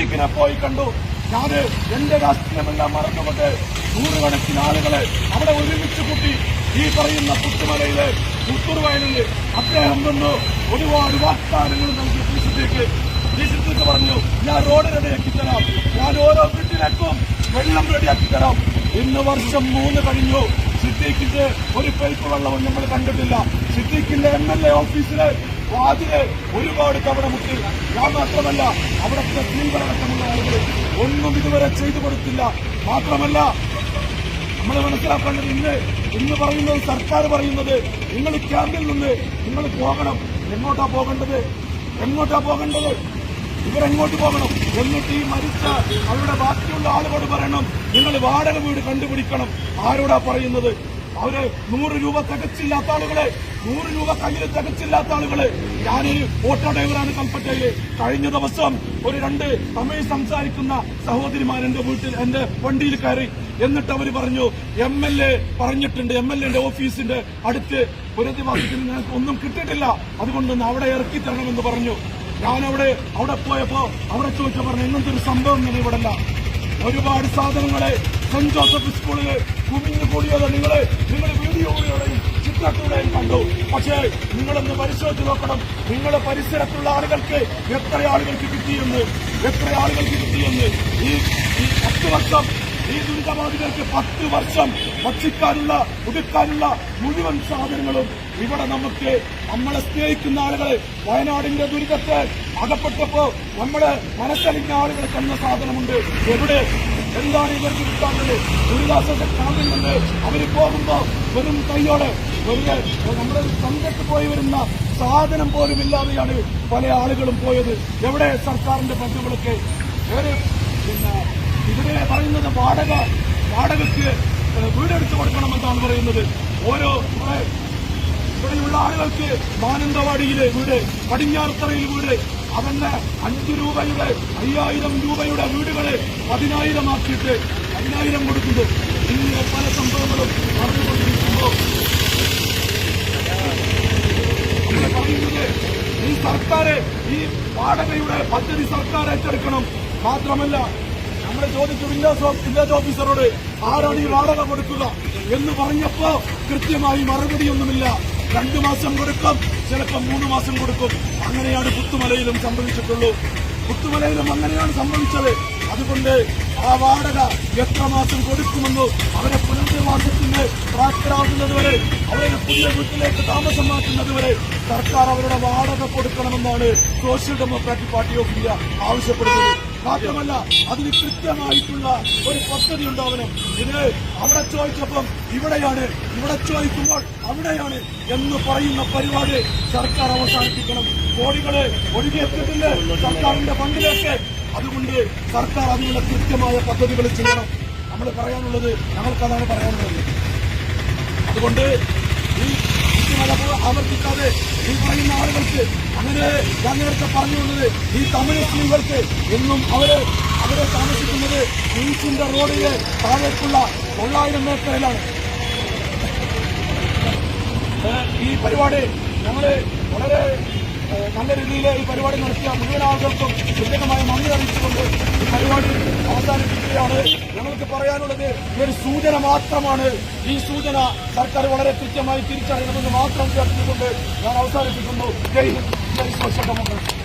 സിദ്ദീഖിനെ പോയി കണ്ടു. ഞാൻ എന്റെ രാഷ്ട്രീയമെല്ലാം മറന്നുകൊണ്ട് നൂറുകണക്കിന് ആളുകളെ അവിടെ ഒരുമിച്ച് കൂട്ടി ഈ പറയുന്ന പുത്തുമലയിലെ പുത്തൂർ വയലിൽ അദ്ദേഹം നിന്ന് ഒരുപാട് വാഗ്ദാനങ്ങൾ നൽകി സിദ്ദീഖ് സിദ്ദീഖ് പറഞ്ഞു ഞാൻ റോഡ് റെഡിയാക്കി തരാം. ഞാൻ ഓരോ വീട്ടിലേക്കും വെള്ളം റെഡിയാക്കി തരാം. ഇന്ന് വർഷം മൂന്ന് കഴിഞ്ഞു. സിദ്ദീഖിന്റെ ഒരു പൈപ്പ് വെള്ളവും നമ്മൾ കണ്ടിട്ടില്ല. സിദ്ദീഖിന്റെ എം എൽ എ ഓഫീസിലെ വാതിൽ ഒരുപാട് തവണ മുട്ടി ഞാൻ മാത്രമല്ല അവിടുത്തെ സ്ത്രീകളടക്കമുള്ള ആളുകൾ ഒന്നും ഇതുവരെ ചെയ്തു കൊടുത്തില്ല. മാത്രമല്ല നമ്മൾ മനസ്സിലാക്കേണ്ടത് ഇന്ന് ഇന്ന് പറയുന്നത് സർക്കാർ പറയുന്നത് നിങ്ങൾ ക്യാമ്പിൽ നിന്ന് നിങ്ങൾ പോകണം. എങ്ങോട്ടാ പോകേണ്ടത്? എങ്ങോട്ടാ പോകേണ്ടത്? ഇവരെങ്ങോട്ട് പോകണം? എന്നിട്ട് ഈ മരിച്ച അവരുടെ ബാക്കിയുള്ള ആളുകളോട് പറയണം നിങ്ങൾ വാടക വീട് കണ്ടുപിടിക്കണം. ആരോടാ പറയുന്നത്? അവർ നൂറ് രൂപ തികച്ചില്ലാത്ത ആളുകളെ നൂറ് രൂപ കയ്യിൽ തികച്ചില്ലാത്ത ആളുകൾ. ഞാനൊരു ഓട്ടോ ഡ്രൈവറാണ് കൽപ്പറ്റയിൽ. കഴിഞ്ഞ ദിവസം ഒരു രണ്ട് തമിഴ് സംസാരിക്കുന്ന സഹോദരിമാർ എന്റെ വീട്ടിൽ എന്റെ വണ്ടിയിൽ കയറി. എന്നിട്ട് അവർ പറഞ്ഞു എം എൽ എ പറഞ്ഞിട്ടുണ്ട് എം എൽ എന്റെ ഓഫീസിന്റെ അടുത്ത് പുനരധിവാസത്തിന് ഞങ്ങൾക്ക് ഒന്നും കിട്ടിയിട്ടില്ല. അതുകൊണ്ടൊന്ന് അവിടെ ഇറക്കി തരണമെന്ന് പറഞ്ഞു. ഞാനവിടെ അവിടെ പോയപ്പോ അവിടെ ചോദിച്ചു പറഞ്ഞു ഇങ്ങനത്തെ ഒരു സംഭവം ഇവിടെ ഒരുപാട് സാധനങ്ങളെ സെന്റ് ജോസഫ് സ്കൂളിൽ കുമിഞ്ഞു കൂടിയത് നിങ്ങൾ നിങ്ങൾ വീഡിയോയിലൂടെയും ചിത്രത്തിലൂടെയും കണ്ടു. പക്ഷേ നിങ്ങളൊന്ന് പരിശോധിച്ച് നോക്കണം. നിങ്ങളുടെ പരിസരത്തുള്ള ആളുകൾക്ക് എത്ര ആളുകൾക്ക് കിട്ടിയെന്ന് എത്ര ആളുകൾക്ക് കിട്ടിയെന്ന്. ഈ പത്ത് വർഷം ഈ ദുരിതബാധിതർക്ക് പത്ത് വർഷം ഭക്ഷിക്കാനുള്ള ഉടുക്കാനുള്ള മുഴുവൻ സാധനങ്ങളും ഇവിടെ നമുക്ക് നമ്മളെ സ്നേഹിക്കുന്ന ആളുകളെ വയനാടിന്റെ ദുരിതത്തെ അകപ്പെട്ടപ്പോ നമ്മൾ മനസ്സലിഞ്ഞ ആളുകൾ തന്ന സാധനമുണ്ട്. എവിടെ? എന്താണ് ഇവർക്ക് കിട്ടാത്തത് ദുരിതാശ്വാസ ക്യാമ്പിൽ നിന്ന് അവർ പോകുമ്പോൾ വെറും കൈയോടെ വെറുതെ നമ്മുടെ സംഘത്ത് പോയി വരുന്ന സാധനം പോലും ഇല്ലാതെയാണ് പല ആളുകളും പോയത്. എവിടെ സർക്കാരിന്റെ ബന്ധുക്കളൊക്കെ പിന്നെ ഇവിടെ പറയുന്നത് വാടക വാടകയ്ക്ക് വീടെടുത്ത് കൊടുക്കണമെന്നാണ് പറയുന്നത്. ഓരോ ഇവിടെയുള്ള ആളുകൾക്ക് മാനന്തവാടിയിലെ വീട് പടിഞ്ഞാറത്തറയിൽ വീട് അവന്റെ അഞ്ചു രൂപയുടെ അയ്യായിരം രൂപയുടെ വീടുകളെ പതിനായിരം ആക്കിയിട്ട് അയ്യായിരം കൊടുക്കുന്നു. ഇങ്ങനെ പല സംഭവങ്ങളും നടന്നുകൊണ്ടിരിക്കുമ്പോൾ പറയുന്നത് ഈ സർക്കാർ ഈ വാടകയുടെ പദ്ധതി സർക്കാർ ഏറ്റെടുക്കണം. മാത്രമല്ല നമ്മൾ ചോദിച്ചു വില്ലേജ് വില്ലേജ് ഓഫീസറോട് ആരാണ് ഈ വാടക കൊടുക്കുക എന്ന് പറഞ്ഞപ്പോ കൃത്യമായി മറുപടിയൊന്നുമില്ല. രണ്ടു മാസം കൊടുക്കും. ചിലപ്പോൾ മൂന്ന് മാസം കൊടുക്കും. അങ്ങനെയാണ് പുത്തുമലയിലും സംഭവിച്ചിട്ടുള്ളൂ. പുത്തുമലയിലും അങ്ങനെയാണ് സംഭവിച്ചത്. അതുകൊണ്ട് ആ വാടക എത്ര മാസം കൊടുക്കുമെന്നോ അവരെ പുനരധിവാസത്തിന് പ്രാപ്തരാകുന്നതുവരെ അവരെ പുതിയ വീട്ടിലേക്ക് താമസം മാറ്റുന്നതുവരെ സർക്കാർ അവരുടെ വാടക കൊടുക്കണമെന്നാണ് Social Democratic Party of India ആവശ്യപ്പെടുന്നത്. മാത്രമല്ല അതിന് കൃത്യമായിട്ടുള്ള ഒരു പദ്ധതി ഉണ്ടാവണം. ഇത് അവിടെ ചോദിച്ചപ്പം ഇവിടെയാണ് ഇവിടെ ചോദിക്കുമ്പോൾ അവിടെയാണ് എന്ന് പറയുന്ന പരിപാടി സർക്കാർ അവസാനിപ്പിക്കണം. കോടികൾ ഒഴുകിയെത്തിയിട്ടില്ലേ സർക്കാരിന്റെ ഫണ്ടിലേക്ക്. അതുകൊണ്ട് സർക്കാർ അതിനുള്ള കൃത്യമായ പദ്ധതികൾ ചെയ്യണം. നമ്മൾ പറയാനുള്ളത് ഞങ്ങൾക്കതാണ് പറയാനുള്ളത്. അതുകൊണ്ട് ആവർത്തിക്കാതെ ഈ പറയുന്ന ആളുകൾക്ക് അങ്ങനെ ഞാൻ നേരത്തെ പറഞ്ഞുകൊണ്ടത് ഈ തമിഴ് സ്ത്രീകൾക്ക് എന്നും അവർ അവരെ താമസിക്കുന്നത് ഈസിന്റെ റോഡിലെ താഴേക്കുള്ള തൊള്ളായിരം മേഖലയിലാണ്. ഈ പരിപാടി ഞങ്ങൾ വളരെ നല്ല രീതിയിൽ ഈ പരിപാടി നടത്തിയ മുഴുവൻ ആളുകൾക്കും പ്രത്യേകമായി നന്ദി അറിയിച്ചുകൊണ്ട് ഈ പരിപാടി അവസാനിപ്പിക്കുകയാണ്. ഞങ്ങൾക്ക് പറയാനുള്ളത് ഒരു സൂചന മാത്രമാണ്. ഈ സൂചന സർക്കാർ വളരെ കൃത്യമായി തിരിച്ചറിയണമെന്ന് മാത്രം ചേർത്തുകൊണ്ട് ഞാൻ അവസാനിപ്പിക്കുന്നു. ജയ് ജയ്